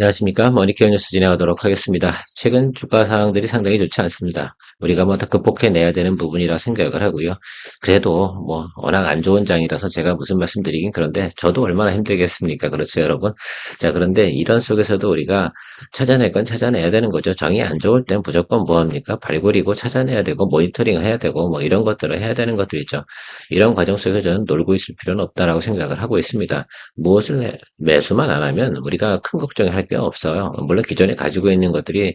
안녕하십니까. 머니케어 뉴스 진행하도록 하겠습니다. 최근 주가 상황들이 상당히 좋지 않습니다. 우리가 뭐 다 극복해내야 되는 부분이라 생각을 하고요. 그래도 뭐 워낙 안 좋은 장이라서 제가 무슨 말씀드리긴 그런데 저도 얼마나 힘들겠습니까. 그렇죠, 여러분. 자, 그런데 이런 속에서도 우리가 찾아낼 건 찾아내야 되는 거죠. 정이 안 좋을 땐 무조건 뭐합니까? 발굴이고 찾아내야 되고 모니터링 해야 되고 뭐 이런 것들을 해야 되는 것들이죠. 이런 과정 속에서 저는 놀고 있을 필요는 없다라고 생각을 하고 있습니다. 무엇을 해, 매수만 안 하면 우리가 큰 걱정을 할 게 없어요. 물론 기존에 가지고 있는 것들이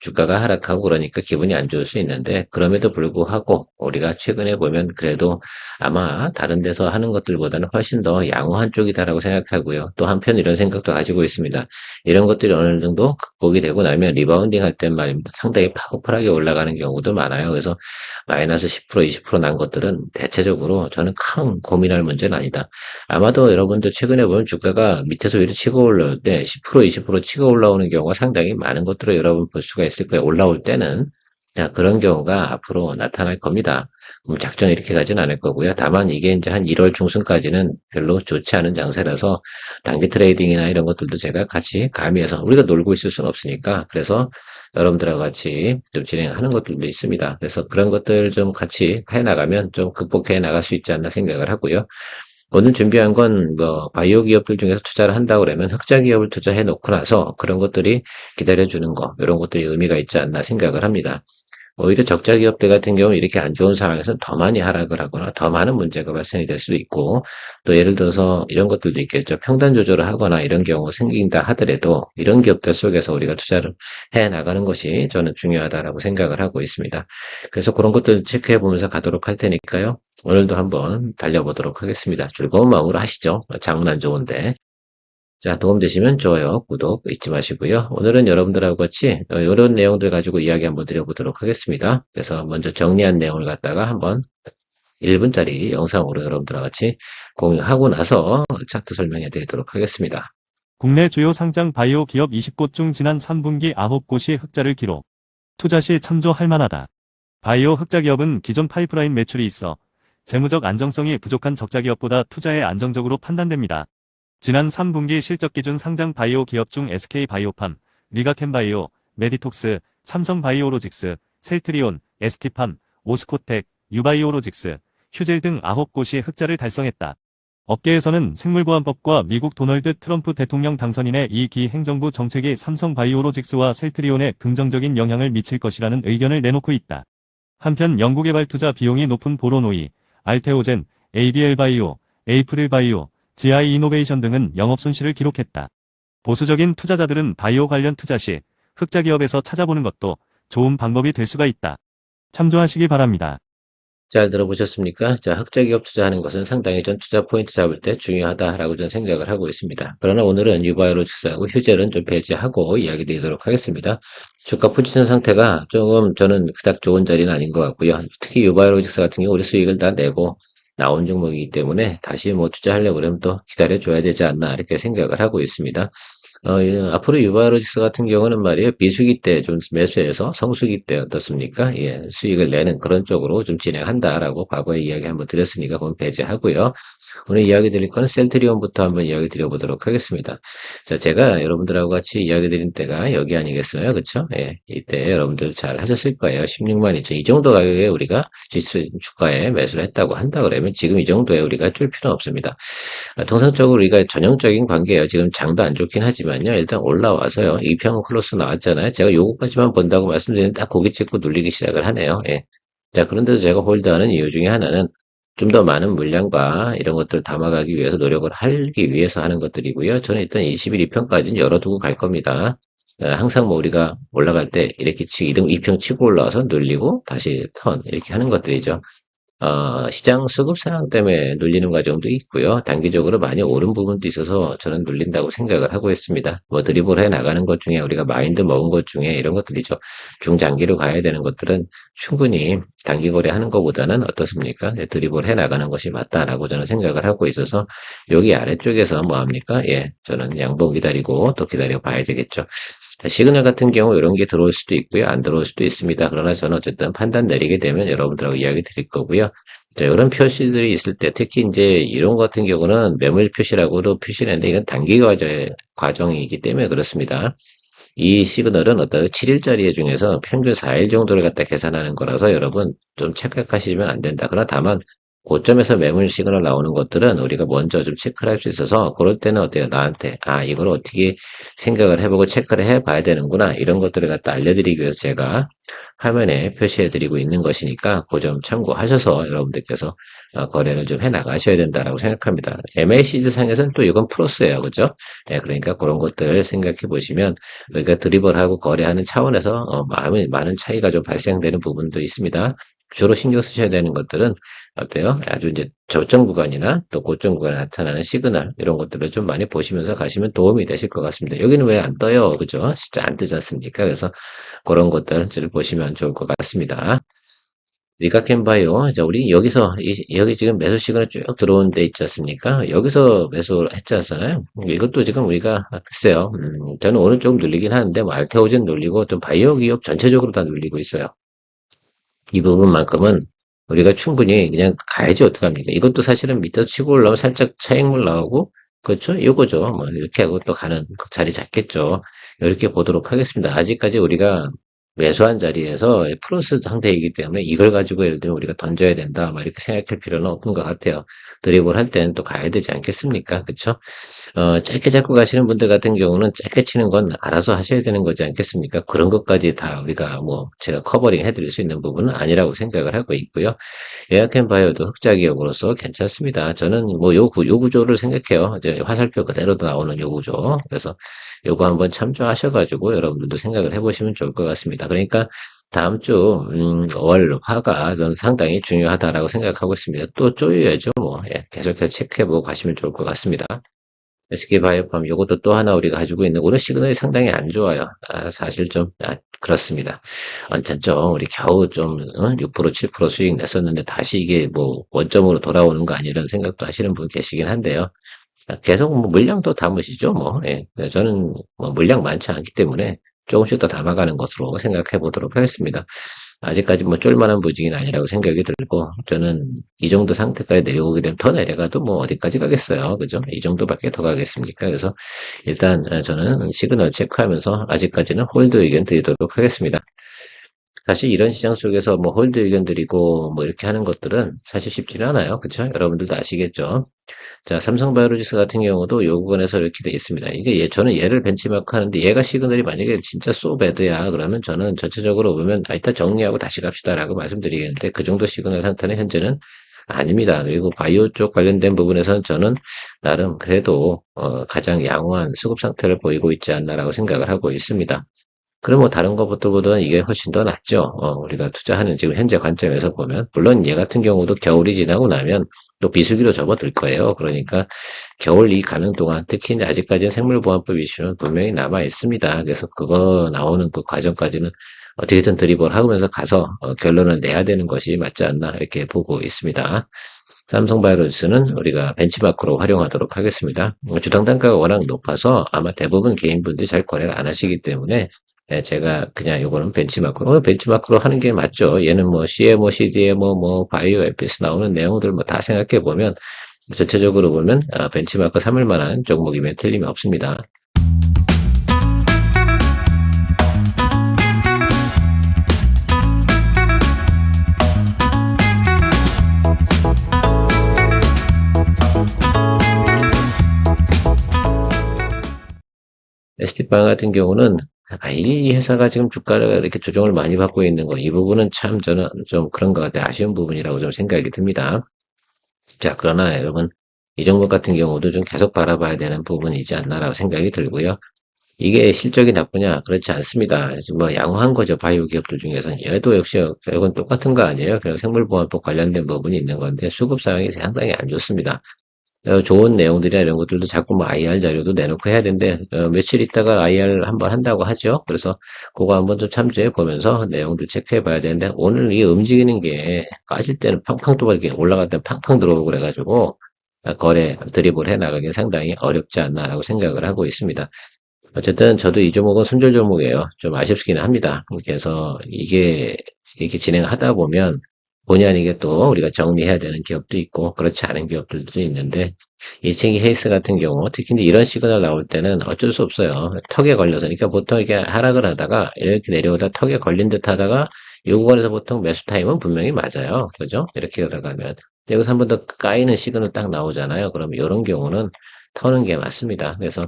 주가가 하락하고 그러니까 기분이 안 좋을 수 있는데 그럼에도 불구하고 우리가 최근에 보면 그래도 아마 다른 데서 하는 것들보다는 훨씬 더 양호한 쪽이다라고 생각하고요. 또 한편 이런 생각도 가지고 있습니다. 이런 것들이 어느 정도 극복이 되고 나면 리바운딩 할 때 말입니다. 상당히 파워풀하게 올라가는 경우도 많아요. 그래서 마이너스 10% 20%난 것들은 대체적으로 저는 큰 고민할 문제는 아니다. 아마도 여러분들 최근에 보면 주가가 밑에서 위로 치고 올라올 때 10% 20% 치고 올라오는 경우가 상당히 많은 것들을 여러분 볼 수가 있을 거예요. 올라올 때는 자, 그런 경우가 앞으로 나타날 겁니다. 뭐 작전 이렇게 가진 않을 거고요. 다만 이게 이제 한 1월 중순까지는 별로 좋지 않은 장세라서 단기 트레이딩이나 이런 것들도 제가 같이 가미해서 우리가 놀고 있을 수는 없으니까 그래서 여러분들하고 같이 좀 진행하는 것들도 있습니다. 그래서 그런 것들 좀 같이 해 나가면 좀 극복해 나갈 수 있지 않나 생각을 하고요. 오늘 준비한 건 뭐 바이오 기업들 중에서 투자를 한다고 그러면 흑자 기업을 투자해 놓고 나서 그런 것들이 기다려 주는 거 이런 것들이 의미가 있지 않나 생각을 합니다. 오히려 적자 기업들 같은 경우는 이렇게 안 좋은 상황에서는 더 많이 하락을 하거나 더 많은 문제가 발생이 될 수도 있고 또 예를 들어서 이런 것들도 있겠죠. 평단 조절을 하거나 이런 경우가 생긴다 하더라도 이런 기업들 속에서 우리가 투자를 해 나가는 것이 저는 중요하다라고 생각을 하고 있습니다. 그래서 그런 것들 체크해 보면서 가도록 할 테니까요. 오늘도 한번 달려보도록 하겠습니다. 즐거운 마음으로 하시죠. 안 좋은데. 자, 도움되시면 좋아요, 구독 잊지 마시고요. 오늘은 여러분들하고 같이 이런 내용들 가지고 이야기 한번 드려보도록 하겠습니다. 그래서 먼저 정리한 내용을 갖다가 한번 1분짜리 영상으로 여러분들과 같이 공유하고 나서 차트 설명해 드리도록 하겠습니다. 국내 주요 상장 바이오 기업 20곳 중 지난 3분기 9곳이 흑자를 기록. 투자 시 참조할 만하다. 바이오 흑자 기업은 기존 파이프라인 매출이 있어 재무적 안정성이 부족한 적자 기업보다 투자에 안정적으로 판단됩니다. 지난 3분기 실적 기준 상장 바이오 기업 중 SK 바이오팜, 리가캠 바이오, 메디톡스, 삼성 바이오로직스, 셀트리온, ST팜, 오스코텍, 유바이오로직스, 휴젤 등 9곳이 흑자를 달성했다. 업계에서는 생물보안법과 미국 도널드 트럼프 대통령 당선인의 이 기 행정부 정책이 삼성 바이오로직스와 셀트리온에 긍정적인 영향을 미칠 것이라는 의견을 내놓고 있다. 한편 연구개발 투자 비용이 높은 보로노이, 알테오젠, ABL 바이오, 에이프릴 바이오, GI 이노베이션 등은 영업 손실을 기록했다. 보수적인 투자자들은 바이오 관련 투자 시 흑자 기업에서 찾아보는 것도 좋은 방법이 될 수가 있다. 참조하시기 바랍니다. 잘 들어보셨습니까? 자, 흑자 기업 투자하는 것은 상당히 전 투자 포인트 잡을 때 중요하다라고 저는 생각을 하고 있습니다. 그러나 오늘은 유바이로 직사하고 휴젤은 좀 배제하고 이야기 드리도록 하겠습니다. 주가 포지션 상태가 조금 저는 그닥 좋은 자리는 아닌 것 같고요. 특히 유바이로 직사 같은 경우 우리 수익을 다 내고 나온 종목이기 때문에 다시 뭐 투자하려고 그러면 또 기다려줘야 되지 않나 이렇게 생각을 하고 있습니다. 어, 예, 앞으로 유바이로직스 같은 경우는 말이에요. 비수기 때 좀 매수해서 성수기 때 어떻습니까? 예, 수익을 내는 그런 쪽으로 좀 진행한다라고 과거에 이야기 한번 드렸으니까 그건 배제하고요. 오늘 이야기 드릴 거는 셀트리온부터 한번 이야기 드려보도록 하겠습니다. 자, 제가 여러분들하고 같이 이야기 드린 때가 여기 아니겠어요? 그쵸? 예, 이때 여러분들 잘 하셨을 거예요. 16만 2천. 이 정도 가격에 우리가 지수 주가에 매수를 했다고 한다 그러면 지금 이 정도에 우리가 줄 필요는 없습니다. 아, 통상적으로 우리가 전형적인 관계예요. 지금 장도 안 좋긴 하지만요. 일단 올라와서요. 이평 클로스 나왔잖아요. 제가 요거까지만 본다고 말씀드리는데 딱 고개 찍고 눌리기 시작을 하네요. 예. 자, 그런데도 제가 홀드하는 이유 중에 하나는 좀 더 많은 물량과 이런 것들을 담아가기 위해서 노력을 하기 위해서 하는 것들이고요. 저는 일단 21, 2평까지는 열어두고 갈 겁니다. 어, 항상 뭐 우리가 올라갈 때 이렇게 치, 2등 2평 치고 올라와서 눌리고 다시 턴 이렇게 하는 것들이죠. 어, 시장 수급 상황 때문에 눌리는 과정도 있고요. 단기적으로 많이 오른 부분도 있어서 저는 눌린다고 생각을 하고 있습니다. 뭐 드리블 해 나가는 것 중에 우리가 마인드 먹은 것 중에 이런 것들이죠. 중장기로 가야 되는 것들은 충분히 단기 거래 하는 것보다는 어떻습니까? 예, 드리블 해 나가는 것이 맞다라고 저는 생각을 하고 있어서 여기 아래쪽에서 뭐 합니까? 예, 저는 양봉 기다리고 또 기다려 봐야 되겠죠. 시그널 같은 경우 이런 게 들어올 수도 있고요. 안 들어올 수도 있습니다. 그러나 저는 어쨌든 판단 내리게 되면 여러분들하고 이야기 드릴 거고요. 자, 이런 표시들이 있을 때 특히 이제 이런 것 같은 경우는 매물 표시라고도 표시를 했는데 이건 단기 과제, 과정이기 때문에 그렇습니다. 이 시그널은 어떤 7일짜리 중에서 평균 4일 정도를 갖다 계산하는 거라서 여러분 좀 착각하시면 안 된다. 그러나 다만 고점에서 매물 시그널 나오는 것들은 우리가 먼저 좀 체크를 할 수 있어서 그럴 때는 어때요? 나한테 아 이걸 어떻게 생각을 해보고 체크를 해봐야 되는구나 이런 것들을 갖다 알려드리기 위해서 제가 화면에 표시해드리고 있는 것이니까 그 점 참고하셔서 여러분들께서 어, 거래를 좀 해나가셔야 된다라고 생각합니다. MACD 상에서는 또 이건 플러스예요. 그죠? 예, 그러니까 그런 것들 생각해 보시면 우리가 드리블하고 거래하는 차원에서 어, 많은, 많은 차이가 좀 발생되는 부분도 있습니다. 주로 신경 쓰셔야 되는 것들은 어때요? 아주 이제 저점 구간이나 또 고점 구간에 나타나는 시그널 이런 것들을 좀 많이 보시면서 가시면 도움이 되실 것 같습니다. 여기는 왜 안 떠요? 그죠? 진짜 안 뜨지 않습니까? 그래서 그런 것들을 보시면 좋을 것 같습니다. 리가캔바이오. 자, 우리 여기서, 이- 여기 지금 매수 시간에 쭉 들어온 데 있지 않습니까? 여기서 매수를 했지 않잖아요? 이것도 지금 우리가, 아, 글쎄요. 음, 저는 오늘 조금 눌리긴 하는데, 뭐, 알테오젠 눌리고, 좀 바이오 기업 전체적으로 다 눌리고 있어요. 이 부분만큼은 우리가 충분히 그냥 가야지 어떡합니까? 이것도 사실은 밑에서 치고 올라오면 살짝 차익물 나오고, 그렇죠? 이거죠. 뭐, 이렇게 하고 또 가는 그 자리 잡겠죠. 이렇게 보도록 하겠습니다. 아직까지 우리가 매수한 자리에서 플러스 상태이기 때문에 이걸 가지고 예를 들면 우리가 던져야 된다. 막 이렇게 생각할 필요는 없는 것 같아요. 드리블 할 때는 또 가야 되지 않겠습니까? 그쵸? 어, 짧게 잡고 가시는 분들 같은 경우는 짧게 치는 건 알아서 하셔야 되는 거지 않겠습니까? 그런 것까지 다 우리가 뭐 제가 커버링 해드릴 수 있는 부분은 아니라고 생각을 하고 있고요. 예약앤 바이오도 흑자 기업으로서 괜찮습니다. 저는 뭐 요, 구, 요 구조를 생각해요. 이제 화살표 그대로 나오는 요 구조. 그래서 요거 한번 참조하셔가지고 여러분들도 생각을 해보시면 좋을 것 같습니다. 그러니까 다음 주, 음, 월, 화가 저는 상당히 중요하다라고 생각하고 있습니다. 또 쪼여야죠. 뭐, 예, 계속해서 체크해보고 가시면 좋을 것 같습니다. SK바이오팜 요것도 또 하나 우리가 가지고 있는 오늘 시그널이 상당히 안 좋아요. 아, 사실 좀 아, 그렇습니다. 언짢죠. 우리 겨우 좀 어? 6% 7% 수익 냈었는데 다시 이게 뭐 원점으로 돌아오는 거 아니라는 생각도 하시는 분 계시긴 한데요. 아, 계속 뭐 물량도 담으시죠. 뭐 예. 저는 뭐 물량 많지 않기 때문에 조금씩 더 담아가는 것으로 생각해 보도록 하겠습니다. 아직까지 뭐 쫄만한 부직은 아니라고 생각이 들고 저는 이 정도 상태까지 내려오게 되면 더 내려가도 뭐 어디까지 가겠어요. 그죠? 이 정도밖에 더 가겠습니까? 그래서 일단 저는 시그널 체크하면서 아직까지는 홀드 의견 드리도록 하겠습니다. 사실 이런 시장 속에서 뭐 홀드 의견 드리고 뭐 이렇게 하는 것들은 사실 쉽지는 않아요. 그쵸? 여러분들도 아시겠죠? 자, 삼성바이오로직스 같은 경우도 요 구간에서 이렇게 돼 있습니다. 이게 얘, 저는 얘를 벤치마크 하는데 얘가 시그널이 만약에 진짜 소배드야 그러면 저는 전체적으로 보면 아, 이따 정리하고 다시 갑시다라고 말씀드리겠는데 그 정도 시그널 상태는 현재는 아닙니다. 그리고 바이오 쪽 관련된 부분에서는 저는 나름 그래도 어, 가장 양호한 수급 상태를 보이고 있지 않나라고 생각을 하고 있습니다. 그럼 뭐 다른 것보다는 이게 훨씬 더 낫죠. 어, 우리가 투자하는 지금 현재 관점에서 보면 물론 얘 같은 경우도 겨울이 지나고 나면 또 비수기로 접어들 거예요. 그러니까 겨울 이 가는 동안 특히 아직까지는 생물보안법 이슈는 분명히 남아 있습니다. 그래서 그거 나오는 그 과정까지는 어떻게든 드리블 하면서 가서 어, 결론을 내야 되는 것이 맞지 않나 이렇게 보고 있습니다. 삼성 바이오로스는 우리가 벤치마크로 활용하도록 하겠습니다. 주당 단가가 워낙 높아서 아마 대부분 개인분들이 잘 거래를 안 하시기 때문에 네, 제가 그냥 요거는 벤치마크로, 어, 벤치마크로 하는 게 맞죠. 얘는 뭐 CMO, CDMO, 뭐 바이오 에피스 나오는 내용들 뭐 다 생각해 보면 전체적으로 보면 아, 벤치마크 삼을 만한 종목이면 틀림이 없습니다. ST빵 같은 경우는 아, 이 회사가 지금 주가가 이렇게 조정을 많이 받고 있는 거, 이 부분은 참 저는 좀 그런 것 같아요. 아쉬운 부분이라고 좀 생각이 듭니다. 자, 그러나 여러분, 이 종목 같은 경우도 좀 계속 바라봐야 되는 부분이지 않나라고 생각이 들고요. 이게 실적이 나쁘냐? 그렇지 않습니다. 뭐 양호한 거죠. 바이오 기업들 중에서는. 얘도 역시 결국은 똑같은 거 아니에요. 그냥 생물보안법 관련된 부분이 있는 건데 수급 상황이 상당히 안 좋습니다. 어, 좋은 내용들이나 이런 것들도 자꾸 뭐 IR 자료도 내놓고 해야 되는데 어, 며칠 있다가 IR 한번 한다고 하죠. 그래서 그거 한번 좀 참조해 보면서 내용도 체크해 봐야 되는데 오늘 이 움직이는 게 까질 때는 팡팡 또 이렇게 올라갈 때는 팡팡 들어오고 그래가지고 거래 드리블 해 나가기 상당히 어렵지 않나라고 생각을 하고 있습니다. 어쨌든 저도 이 종목은 손절 종목이에요. 좀 아쉽기는 합니다. 그래서 이게 이렇게 진행하다 보면 본의 아니게 또 우리가 정리해야 되는 기업도 있고 그렇지 않은 기업들도 있는데 이층이 헤이스 같은 경우 특히 이런 시그널 나올 때는 어쩔 수 없어요. 턱에 걸려서 그러니까 보통 이렇게 하락을 하다가 이렇게 내려오다 턱에 걸린 듯 하다가 이 구간에서 보통 매수 타임은 분명히 맞아요. 그죠? 이렇게 들어가면 여기서 한 번 더 까이는 시그널 딱 나오잖아요. 그럼 이런 경우는 터는 게 맞습니다. 그래서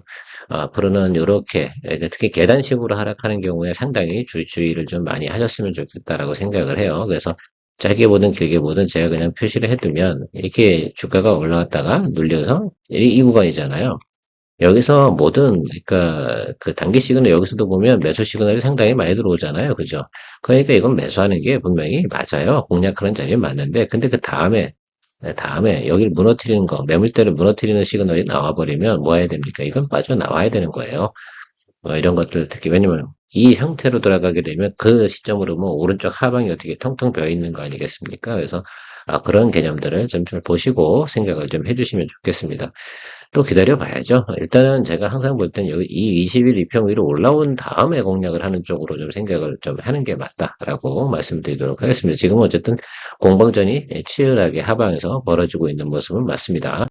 앞으로는 이렇게 특히 계단식으로 하락하는 경우에 상당히 주, 주의를 좀 많이 하셨으면 좋겠다라고 생각을 해요. 그래서 짧게 보든 길게 보든 제가 그냥 표시를 해두면 이렇게 주가가 올라왔다가 눌려서 이, 이 구간이잖아요. 여기서 뭐든 그러니까 그 단기 시그널 여기서도 보면 매수 시그널이 상당히 많이 들어오잖아요. 그죠? 그러니까 이건 매수하는 게 분명히 맞아요. 공략하는 자리에 맞는데 근데 그 다음에 다음에 여기를 무너뜨리는 거 매물대를 무너뜨리는 시그널이 나와버리면 뭐 해야 됩니까? 이건 빠져나와야 되는 거예요. 뭐 이런 것들 특히 왜냐면 이 상태로 돌아가게 되면 그 시점으로 뭐 오른쪽 하방이 어떻게 텅텅 비어 있는 거 아니겠습니까? 그래서 아, 그런 개념들을 좀 잘 보시고 생각을 좀 해주시면 좋겠습니다. 또 기다려 봐야죠. 일단은 제가 항상 볼 땐 여기 이 20일 이평 위로 올라온 다음에 공략을 하는 쪽으로 좀 생각을 좀 하는 게 맞다라고 말씀드리도록 하겠습니다. 지금 어쨌든 공방전이 치열하게 하방에서 벌어지고 있는 모습은 맞습니다.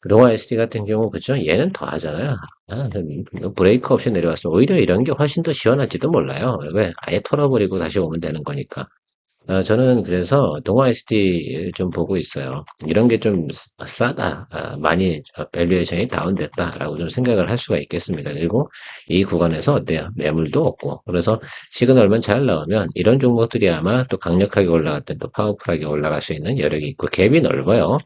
그동안 SD 같은 경우 그죠? 얘는 더 하잖아요. 아, 브레이크 없이 내려왔어. 오히려 이런 게 훨씬 더 시원할지도 몰라요. 왜? 아예 털어버리고 다시 오면 되는 거니까. 아, 저는 그래서 동화 SD 좀 보고 있어요. 이런 게 좀 싸다. 아, 많이 밸류에이션이 다운됐다라고 좀 생각을 할 수가 있겠습니다. 그리고 이 구간에서 어때요? 매물도 없고. 그래서 시그널만 잘 나오면 이런 종목들이 아마 또 강력하게 올라갈 때 또 파워풀하게 올라갈 수 있는 여력이 있고 갭이 넓어요.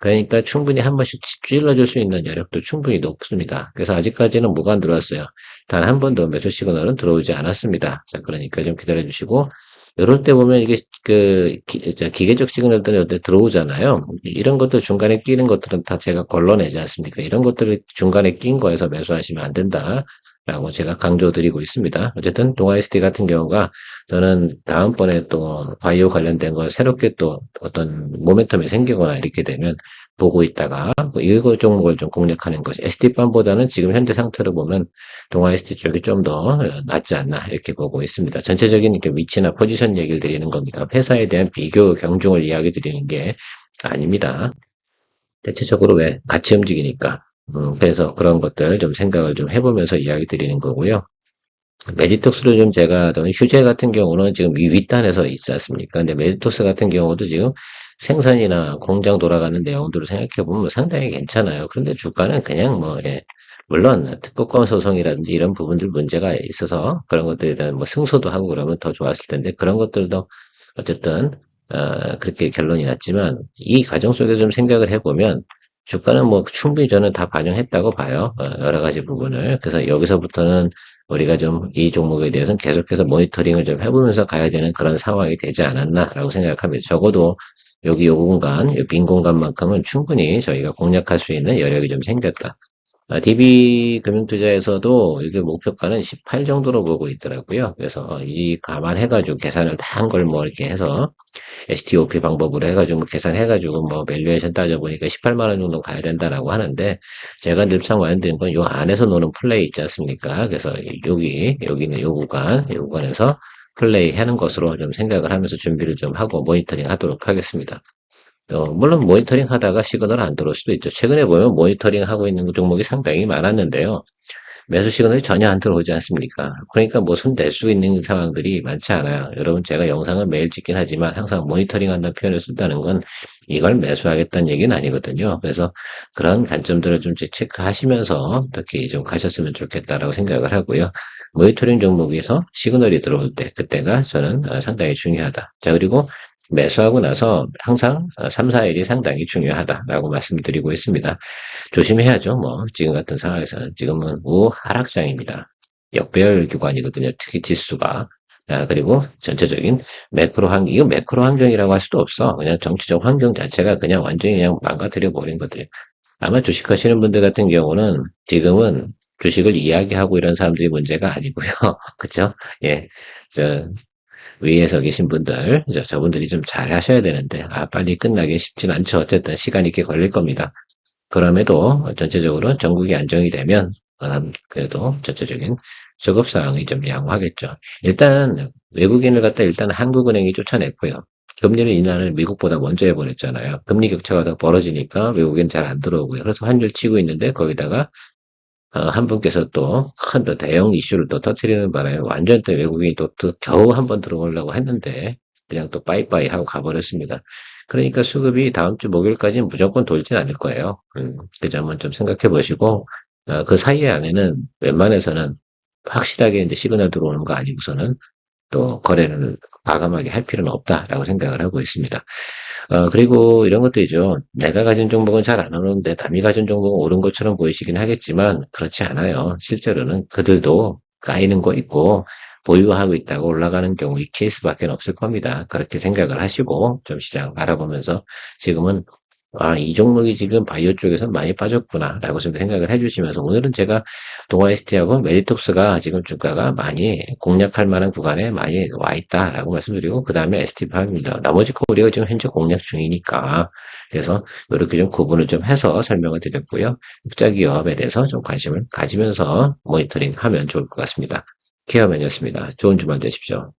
그러니까 충분히 한 번씩 찔러 줄 수 있는 여력도 충분히 높습니다. 그래서 아직까지는 안 들어왔어요. 단 한 번도 매수 시그널은 들어오지 않았습니다. 자, 그러니까 좀 기다려 주시고, 이럴 때 보면 이게 그 기, 계적 시그널들이 어때 들어오잖아요. 이런 것도 중간에 끼는 것들은 다 제가 걸러내지 않습니까? 이런 것들을 중간에 낀 거에서 매수하시면 안 된다. 라고 제가 강조드리고 있습니다. 어쨌든 동아 SD 같은 경우가 저는 다음번에 또 바이오 관련된 거 새롭게 또 어떤 모멘텀이 생기거나 이렇게 되면 보고 있다가 이거 종목을 좀 공략하는 것이 SD판보다는 지금 현재 상태로 보면 동아 SD 쪽이 좀 더 낫지 않나 이렇게 보고 있습니다. 전체적인 이렇게 위치나 포지션 얘기를 드리는 겁니다. 회사에 대한 비교 경중을 이야기 드리는 게 아닙니다. 대체적으로 왜 같이 움직이니까 음, 그래서 그런 것들 좀 생각을 좀 해보면서 이야기 드리는 거고요. 메디톡스를 좀 제가, 휴재 같은 경우는 지금 위, 윗단에서 있지 않습니까? 근데 메디톡스 같은 경우도 지금 생산이나 공장 돌아가는 내용들을 생각해 보면 상당히 괜찮아요. 그런데 주가는 그냥 뭐, 예, 물론 특허권 소송이라든지 이런 부분들 문제가 있어서 그런 것들에 대한 뭐 승소도 하고 그러면 더 좋았을 텐데 그런 것들도 어쨌든 어, 그렇게 결론이 났지만 이 과정 속에서 좀 생각을 해보면 주가는 뭐 충분히 저는 다 반영했다고 봐요. 어, 여러 가지 부분을. 그래서 여기서부터는 우리가 좀 이 종목에 대해서는 계속해서 모니터링을 좀 해보면서 가야 되는 그런 상황이 되지 않았나라고 생각합니다. 적어도 여기 요 공간, 요 빈 공간만큼은 충분히 저희가 공략할 수 있는 여력이 좀 생겼다. DB 금융투자에서도 이게 목표가는 18 정도로 보고 있더라고요. 그래서 이 감안해가지고 계산을 다 한 걸 뭐 이렇게 해서 STOP 방법으로 해가지고 뭐 계산해가지고 뭐 밸류에이션 따져보니까 18만 원 정도 가야 된다라고 하는데 제가 늘상 말씀드린 건 요 안에서 노는 플레이 있지 않습니까? 그래서 여기, 여기는 요 구간, 요 구간에서 플레이 하는 것으로 좀 생각을 하면서 준비를 좀 하고 모니터링 하도록 하겠습니다. 어, 물론 모니터링 하다가 시그널 안 들어올 수도 있죠. 최근에 보면 모니터링 하고 있는 종목이 상당히 많았는데요. 매수 시그널이 전혀 안 들어오지 않습니까? 그러니까 뭐 손댈 수 있는 상황들이 많지 않아요. 여러분 제가 영상을 매일 찍긴 하지만 항상 모니터링 한다는 표현을 쓴다는 건 이걸 매수하겠다는 얘기는 아니거든요. 그래서 그런 관점들을 좀 체크하시면서 특히 좀 가셨으면 좋겠다라고 생각을 하고요. 모니터링 종목에서 시그널이 들어올 때 그때가 저는 상당히 중요하다. 자 그리고 매수하고 나서 항상 3, 4일이 상당히 중요하다라고 말씀드리고 있습니다. 조심해야죠. 뭐 지금 같은 상황에서는 지금은 우하락장입니다. 역배열 기관이거든요. 특히 지수가. 아, 그리고 전체적인 매크로 환경, 이거 매크로 환경이라고 할 수도 없어. 그냥 정치적 환경 자체가 그냥 완전히 그냥 망가뜨려 버린 것들. 아마 주식하시는 분들 같은 경우는 지금은 주식을 이야기하고 이런 사람들이 문제가 아니고요. 그쵸? 예. 저, 위에서 계신 분들, 저분들이 좀 잘 하셔야 되는데, 아, 빨리 끝나기 쉽진 않죠. 어쨌든 시간이 꽤 걸릴 겁니다. 그럼에도 전체적으로 전국이 안정이 되면, 그래도 전체적인 상황이 좀 양호하겠죠. 일단 외국인을 갖다 일단 한국은행이 쫓아냈고요. 금리를 인하를 미국보다 먼저 해버렸잖아요. 금리 격차가 더 벌어지니까 외국엔 잘안 들어오고요. 그래서 환율 치고 있는데 거기다가 어, 한 분께서 또큰더 대형 이슈를 또 터트리는 바람에 완전 또 외국인이 또, 또 겨우 한 번 들어오려고 했는데 그냥 또 빠이빠이 하고 가버렸습니다. 그러니까 수급이 다음 주 목요일까지는 무조건 돌진 않을 거예요. 음, 그 점은 좀 생각해 보시고 어, 그 사이에 안에는 웬만해서는 확실하게 이제 시그널 들어오는 거 아니고서는 또 거래를 과감하게 할 필요는 없다라고 생각을 하고 있습니다. 어, 그리고 이런 것들이죠. 내가 가진 종목은 잘 안 오르는데 남이 가진 종목은 오른 것처럼 보이시긴 하겠지만 그렇지 않아요. 실제로는 그들도 까이는 거 있고 보유하고 있다고 올라가는 경우 이 케이스밖에 없을 겁니다. 그렇게 생각을 하시고 좀 시장 바라보면서 지금은 아, 이 종목이 지금 바이오 쪽에서 많이 빠졌구나 라고 좀 생각을 해주시면서 오늘은 제가 동아 ST하고 메디톡스가 지금 주가가 많이 공략할 만한 구간에 많이 와 있다 라고 말씀드리고 그 다음에 ST파입니다. 나머지 거 우리가 지금 현재 공략 중이니까 그래서 이렇게 좀 구분을 좀 해서 설명을 드렸고요. 흑자 기업에 대해서 좀 관심을 가지면서 모니터링 하면 좋을 것 같습니다. 케어맨이었습니다. 좋은 주말 되십시오.